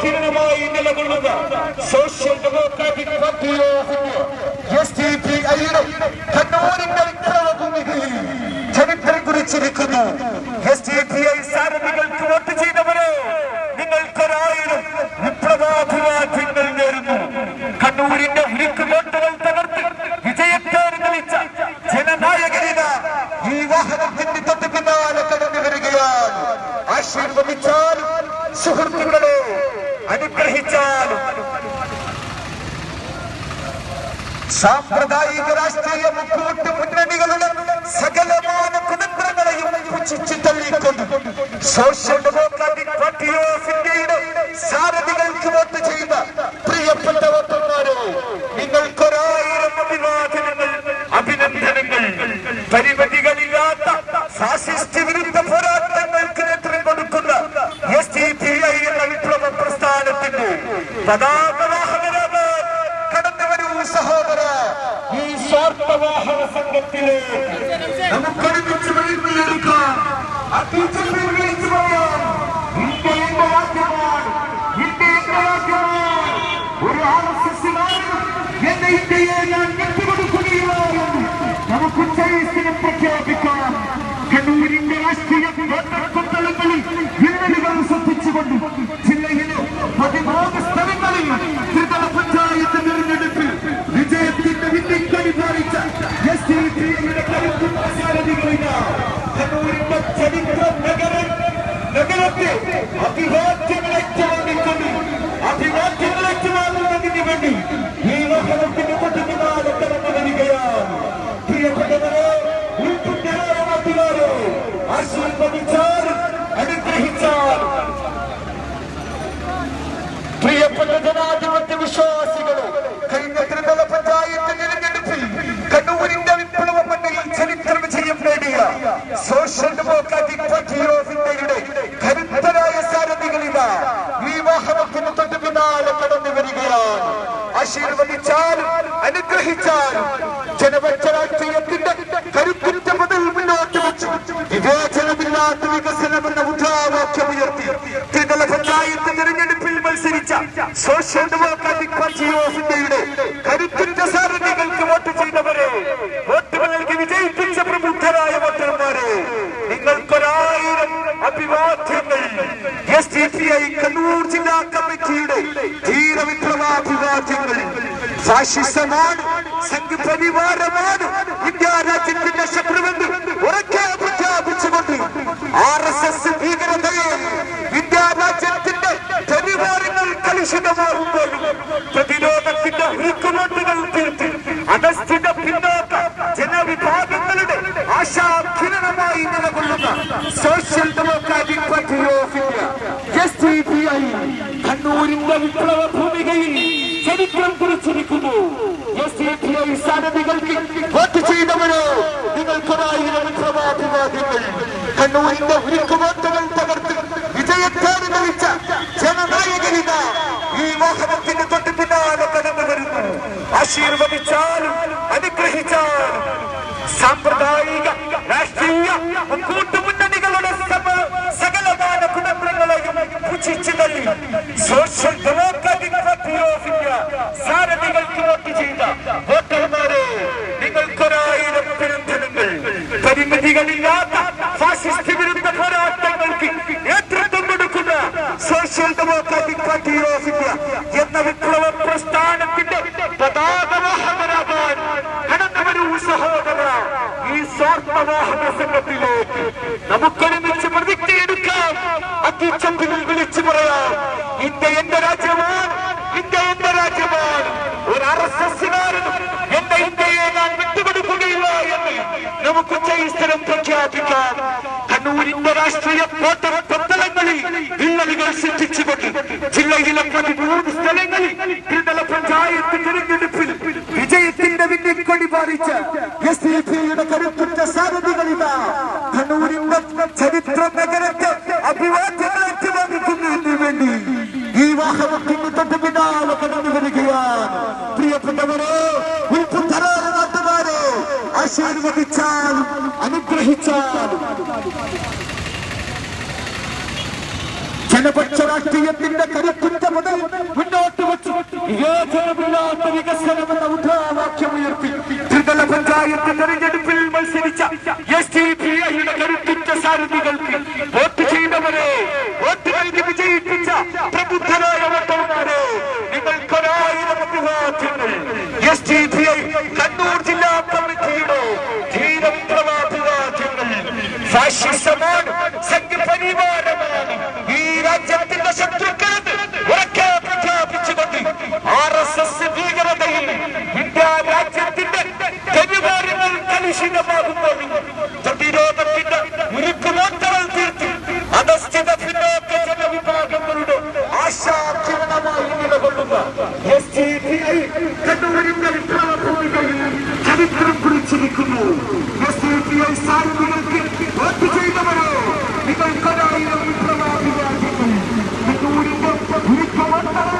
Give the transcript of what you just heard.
ആശാകിരണമായി നിലകൊള്ളുന്ന social democratic party of S D P ഐയുടെ കണ്ണൂരിന്റെ വിപ്ലവഭൂമികയിൽ ചരിത്രം കുറിച്ചിരിക്കുന്നു. എസ് ഡി പി ഐ സാരഥികൾക്ക് വോട്ട് ചെയ്തവരോ നിങ്ങൾക്കൊരായിരം വിപ്ലവാഭിവാദ്യങ്ങൾ നേരുന്നു. കണ്ണൂരിന്റെ ഉരുക്ക് വോട്ടുകൾ തകർത്ത് വിജയത്തെ തെളിച്ച ജനനായകരിത ഈ വാഹനത്തിന്റെ തൊട്ട് പിന്നാലെ കടന്നു വരികയാണ് ആശീർവദിച്ചാലും സുഹൃത്തുക്കളെ അനുഗ്രഹിച്ചാലും സാമ്പ്രദായിക രാഷ്ട്രീയ മുക്കൂട്ട് മുന്നണികളുടെ സകലമാന കുടുംബങ്ങളെയും പുച്ഛിച്ചു തള്ളിക്കൊണ്ട് സോഷ്യൽ ഡെമോക്രാറ്റിക് പാർട്ടി ഓഫ് ഇന്ത്യയുടെ സാരഥികൾക്ക് വോട്ട് ചെയ്ത പ്രിയപ്പെട്ട വോട്ടർമാരെ നിങ്ങൾക്കൊരായിരം അഭിവാദനങ്ങൾ അഭിനന്ദനങ്ങൾ പരിമിതികളില്ലാത്ത ഈ സ്വാർത്ഥവാഹന സംഘത്തിലെ നമുക്കൊരുമിച്ച് വെളിപ്പെടുക്കാം അത്യുച്ചത്തിൽ വിളിച്ചു പറയാം. ഇന്ത്യ എന്റെ രാജ്യമാണ് ഇന്ത്യ എന്റെ രാജ്യമാണ് ഒരു ആർ എസ് എസ് എന്റെ ഇന്ത്യയെ ഞാൻ വിട്ടുകൊടുക്കുകയായിരുന്നു നമുക്ക് ഉച്ചയിസ്റ്റിനെ പ്രഖ്യാപിക്കാം സോഷ്യൽ ഡെമോക്രാറ്റിക് പാർട്ടി ഓഫ് കരുത്തരായ സാരഥികൾ ഇതാ. വാഹനത്തിന് തൊട്ട് പിന്നാലെ കടന്നു വരികയാണ്. ആശീർവദിച്ചാൽ അനുഗ്രഹിച്ചാൽ ജനപക്ഷ കരുത്തുറ്റ മുതൽ മുന്നോട്ട് വെച്ചു വിവേചനമില്ലാത്ത വികസനമെന്ന മുദ്രാവാക്യമുയർത്തി ത്രിതല പഞ്ചായത്ത് തെരഞ്ഞെടുപ്പിൽ മത്സരിച്ച സോഷ്യൽ ഡെമോക്രാറ്റിക് പാർട്ടി ഓഫ് ഇന്ത്യയുടെ കരുത്തുറ്റ സാരഥികൾക്ക് വോട്ട് ചെയ്തവരെ വോട്ടുകൾ നൽകി വിജയിപ്പിച്ച പ്രബുദ്ധരായ വോട്ടർമാരെ നിങ്ങൾക്കൊരായിരം അഭിവാദ്യങ്ങൾ S D P I Kannur ജില്ലാ കമ്മിറ്റിയുടെ ധീര വിപ്ലവാഭിവാദ്യങ്ങൾ ഫാഷിസമാണ് സംഘപരിവാരമാണ് ഇന്ത്യ രാജ്യത്തിന്റെ ശത്രുവെന്ന് ഉറക്കെ പ്രഖ്യാപിച്ചുകൊണ്ട് ആർ എസ് എസ് ഭീകരതയെ ഇന്ത്യ രാജ്യത്തിന്റെ പരിവാരങ്ങൾ കലുഷിതമാകുമ്പോഴും പ്രതിരോധത്തിന്റെ ഹുക്കുമട്ടുകൾ തീർത്ത് അധസ്ഥിത പിന്നോക്ക ജനവിഭാഗങ്ങളുടെ ആശാഖിരണമായി നിലകൊള്ളുന്ന social democratic party of India S D P I കണ്ണൂരിന്റെ വിപ്ലവ ഭൂമികയിൽ ചരിത്രം കുറിച്ചിരിക്കുന്നു എസ് എ പി ഐ സാരഥികൾക്ക് വോട്ട് ചെയ്തവരോ? നിങ്ങൾക്കൊരായിരം വിപ്ലവാഭിവാദ്യങ്ങൾ കണ്ണൂരിന്റെ ഉരുക്കുമോട്ടുകൾ തകർത്ത് വിജയത്തേട് നയിച്ച ജനനായകരിത ഈ വാഹനത്തിന് തൊട്ട് പിന്നാലെ കടന്നു വരുന്നു. ആശീർവദിച്ചാലും അനുഗ്രഹിച്ചാലും സാമ്പ്രദായിക രാഷ്ട്രീയ കൂട്ടുമുന്നണികളുടെ സകലമാന കുടുംബങ്ങളെയും പുച്ഛിച്ചു തള്ളി. Social democratic party of India സാരഥികൾക്ക് vote ചെയ്ത വോട്ടർമാരെ നിങ്ങൾക്കൊരായിരം അഭിനന്ദനങ്ങൾ പരിമിതികളില്ലാത്ത ഫാസിസ്റ്റ് വിരുദ്ധ പോരാട്ടങ്ങൾക്ക് നേതൃത്വം കൊടുക്കുന്ന social democratic party of India എന്ന വിപ്ലവ പ്രസ്ഥാനത്തിന്റെ പതാകവാഹകരാകാൻ കടന്നു വരൂ സഹോദര സംഘത്തിലേക്ക് നമുക്കൊരുമിച്ച് പ്രതിജ്ഞയെടുക്കാം. അത്യുച്ചത്തിൽ വിളിച്ചു പറയാം ഇന്ത്യ എന്റെ രാജ്യമാണ് ഇന്ത്യ എന്റെ രാജ്യമാണ്. ഒരു ആർ എസ് എസ്സുകാരനും എന്റെ ഇന്ത്യയെ ഞാൻ വിട്ടുകൊടുക്കുകയില്ല എന്ന് നമുക്ക് ഉച്ചയിസ്ഥലം പ്രഖ്യാപിക്കാം. കണ്ണൂരിന്റെ രാഷ്ട്രീയ പോട്ട പത്തലങ്ങളിൽ വിള്ളലുകൾ സൃഷ്ടിച്ചുകൊണ്ട് ജില്ലയിലെ പതിമൂന്ന് സ്ഥലങ്ങളിൽ ത്രിതല പഞ്ചായത്ത് തിരഞ്ഞെടുപ്പിൽ യുടെ കരുത്തുറ്റ സാരഥികളിതാ കണ്ണൂരിന്റെ ചരിത്ര നഗരത്തെ അഭിവാദ്യങ്ങൾ ഏറ്റുവാദിക്കുന്നതിന് വേണ്ടി ഈ വാഹനത്തിന് തൊട്ട് പിന്നാലെ കടന്നു വരികയാണ്. പ്രിയപ്പെട്ടവരോ നാട്ടുകാരോ ആശീർവദിച്ചാൽ അനുഗ്രഹിച്ചാൽ. ജനപക്ഷ രാഷ്ട്രീയത്തിന്റെ കരുത്തുറ്റ മുതൽ മുന്നോട്ട് വെച്ചു. വികസനം ജി കണ്ണൂർ ജില്ലാ കമ്മിറ്റിയുടെ ധീരപ്രവാസിവാക്യങ്ങൾ ഫാഷിസമാണ് സംഘപരിവാരമാണ്. ഈ രാജ്യത്തിന്റെ ശത്രു ഉരുക്കമത്തറ